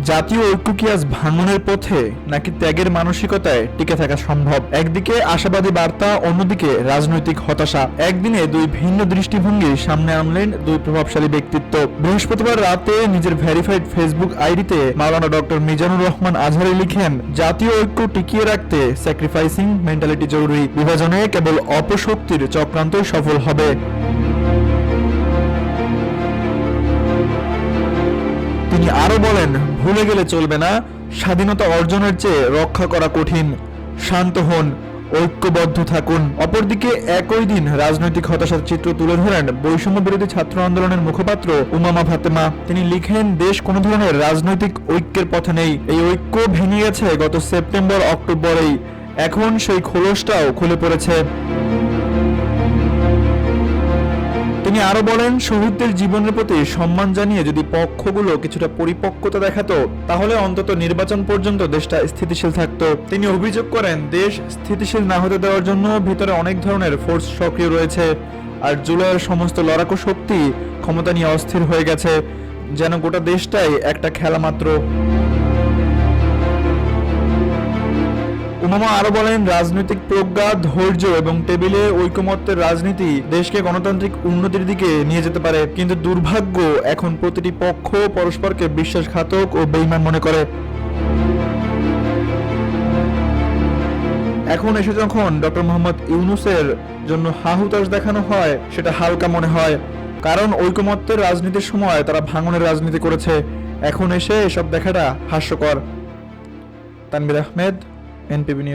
জাতীয় ঐক্য কি আজ ভাঙনের পথে, নাকি ত্যাগের মানসিকতায় টিকে থাকা সম্ভব? একদিকে আশাবাদী বার্তা, অন্যদিকে রাজনৈতিক হতাশা। একদিনে দুই ভিন্ন দৃষ্টিভঙ্গি সামনে আনলেন দুই প্রভাবশালী ব্যক্তিত্ব। বৃহস্পতিবার রাতে নিজের ভেরিফাইড ফেসবুক আইডিতে মাওলানা ডক্টর মিজানুর রহমান আজহারি লিখেন, জাতীয় ঐক্য টিকিয়ে রাখতে স্যাক্রিফাইসিং মেন্টালিটি জরুরি। বিভাজনে কেবল অপশক্তির চক্রান্তই সফল হবে। তিনি আরও বলেন, ভুলে গেলে চলবে না। স্বাধীনতা অর্জনের চেয়ে রক্ষা করা কঠিন। শান্ত হন, ঐক্যবদ্ধ থাকুন। অপরদিকে একই দিন রাজনৈতিক হতাশার চিত্র তুলে ধরেন বৈষম্য বিরোধী ছাত্র আন্দোলনের মুখপাত্র উমামা ফাতেমা। তিনি লিখেন, দেশ কোনো ধরনের রাজনৈতিক ঐক্যের পথে নেই। এই ঐক্য ভেঙে গেছে গত সেপ্টেম্বর অক্টোবরেই এখন সেই খোলসটাও খুলে পড়েছে। তিনি আরও বলেন, শহীদদের জীবনের প্রতি সম্মান জানিয়ে যদি পক্ষগুলো কিছুটা পরিপক্কতা দেখাতো, তাহলে অন্তত নির্বাচন পর্যন্ত দেশটা স্থিতিশীল থাকতো। তিনি অভিযোগ করেন, দেশ স্থিতিশীল না হতে দেওয়ার জন্য ভিতরে অনেক ধরনের ফোর্স সক্রিয় রয়েছে। আর জুলাইয়ের সমস্ত লড়াকু শক্তি ক্ষমতা নিয়ে অস্থির হয়ে গেছে। যেন গোটা দেশটাই একটা খেলা মাত্র উমামা আরও বলেন, রাজনৈতিক প্রজ্ঞা, ধৈর্য এবং টেবিলে ঐকমত্যের রাজনীতি দেশকে গণতান্ত্রিক উন্নতির দিকে নিয়ে যেতে পারে। কিন্তু দুর্ভাগ্য এখন প্রতিটি পক্ষ পরস্পরকে বিশ্বাসঘাতক ও বেইমান মনে করে। এখন এসে যখন ডক্টর মোহাম্মদ ইউনুসের জন্য হাহুতাশ দেখানো হয়, সেটা হালকা মনে হয়। কারণ ঐকমত্যের রাজনীতির সময় তারা ভাঙনের রাজনীতি করেছে। এখন এসে এসব দেখাটা হাস্যকর। তানবির আহমেদ এনপিবি নিউজ